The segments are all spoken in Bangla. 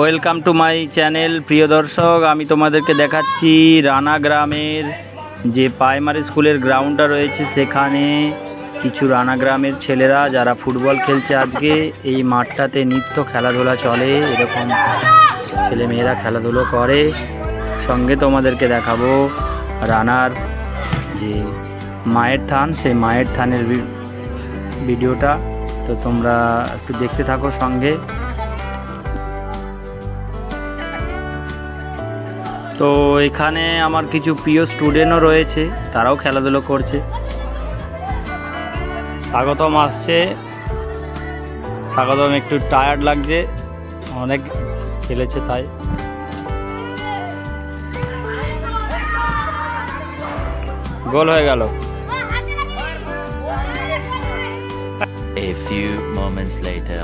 ওয়েলকাম টু মাই চ্যানেল প্রিয় দর্শক। আমি তোমাদেরকে দেখাচ্ছি রানা গ্রামের যে প্রাইমারি স্কুলের গ্রাউন্ডটা রয়েছে, সেখানে কিছু রানা গ্রামের ছেলেরা যারা ফুটবল খেলছে আজকে, এই মাঠটাতে নিত্য খেলাধুলা চলে। এরকম ছেলে মেয়েরা খেলাধুলো করে। সঙ্গে তোমাদেরকে দেখাবো রানার যে মায়ের থান, সেই মায়ের থানের ভিডিওটা। তো তোমরা একটু দেখতে থাকো সঙ্গে। তো এখানে আমার কিছু প্রিয় স্টুডেন্টও রয়েছে তারাও খেলাধুলো করছে। স্বাগতম আসছে। স্বাগতম একটু টায়ার্ড লাগছে। অনেক খেলেছে তাই। গোল হয়ে গেল। A few moments later.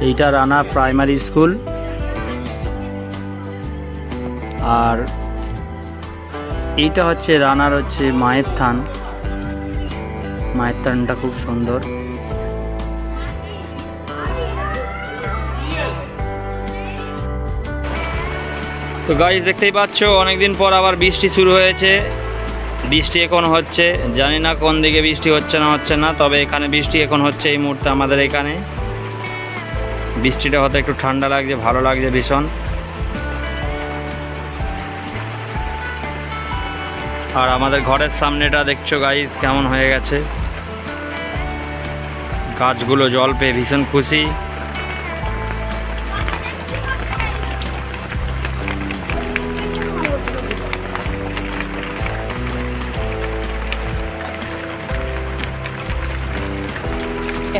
এইটা রানা প্রাইমারি স্কুল। আর এইটা হচ্ছে রানার হচ্ছে মায়ের থান। মায়ের থানটা খুব সুন্দর। তো গাইজ দেখতেই পাচ্ছ, অনেকদিন পর আবার বৃষ্টি শুরু হয়েছে। বৃষ্টি এখন হচ্ছে। জানি না কোন দিকে বৃষ্টি হচ্ছে না হচ্ছে না, তবে এখানে বৃষ্টি এখন হচ্ছে এই মুহূর্তে আমাদের এখানে। বৃষ্টিটা হতে একটু ঠান্ডা লাগছে, ভালো লাগছে ভীষণ। আর আমাদের ঘরের সামনেটা দেখছো গাইস কেমন হয়ে গেছে গাছগুলো জল পেয়ে ভীষণ খুশি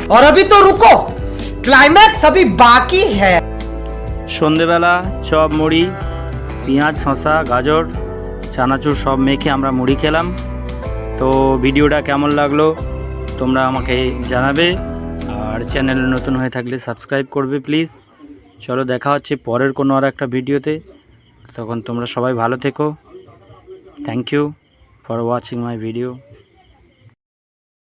और अभी तो रुको क्लाइमैक्स अभी बाकी है সন্ধেবেলা চপ মুড়ি পেঁয়াজ শসা গাজর চানাচুর সব মেখে আমরা মুড়ি খেলাম। তো ভিডিওটা কেমন লাগল তোমরা আমাকে জানাবে। আর চ্যানেল নতুন হয়ে থাকলে সাবস্ক্রাইব করবে প্লিজ। চলো দেখা হচ্ছে পরের কোনো আর একটা ভিডিওতে। তখন তোমরা সবাই ভালো থেকো। Thank you for watching my video